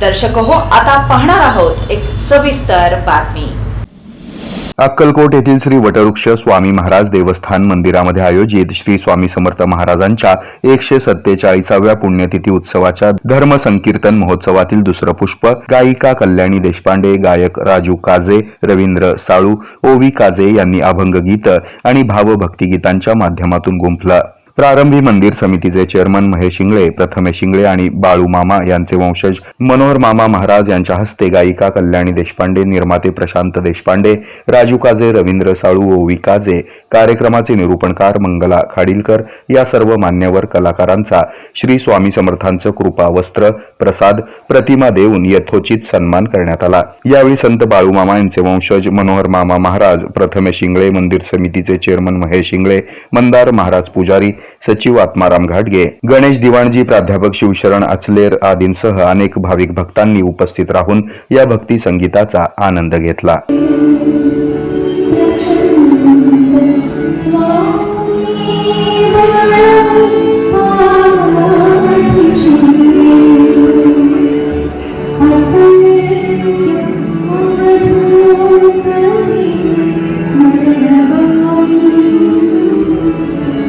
दर्शक हो आता पाहणार आहोत एक सविस्तर बातमी. अक्कलकोट येथील श्री वटवृक्ष स्वामी महाराज देवस्थान मंदिरामध्ये आयोजित श्री स्वामी समर्थ महाराजांच्या एकशे सत्तेचाळीसाव्या पुण्यतिथी उत्सवाच्या धर्म संकीर्तन महोत्सवातील दुसरं पुष्प गायिका कल्याणी देशपांडे गायक राजू काजे रवींद्र साळू ओवी काजे यांनी अभंग गीत आणि भावभक्तिगीतांच्या माध्यमातून गुंफलं. प्रारंभी मंदिर समितीचे चेअरमन महेश शिंगळे प्रथमेश शिंगळे आणि बाळू मामा यांचे वंशज मनोहर मामा महाराज यांच्या हस्ते गायिका कल्याणी देशपांडे निर्माते प्रशांत देशपांडे राजू काजे रवींद्र साळू ओवी काजे कार्यक्रमाचे निरूपणकार मंगला खाडीलकर या सर्व मान्यवर कलाकारांचा श्री स्वामी समर्थांचं कृपा वस्त्र प्रसाद प्रतिमा देऊन यथोचित सन्मान करण्यात आला. यावेळी संत बाळू मामा यांचे वंशज मनोहर मामा महाराज प्रथमेश शिंगळे मंदिर समितीचे चेअरमन महेश शिंगळे मंदार महाराज पुजारी सचिव आत्माराम घाटगे गणेश दिवाणजी प्राध्यापक शिवशरण अचलेर आदींसह अनेक भाविक भक्तांनी उपस्थित राहून या भक्ती संगीताचा आनंद घेतला.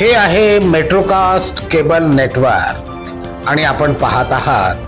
हे आहे मेट्रोकास्ट केबल नेटवर्क आणि आपण पाहत आहात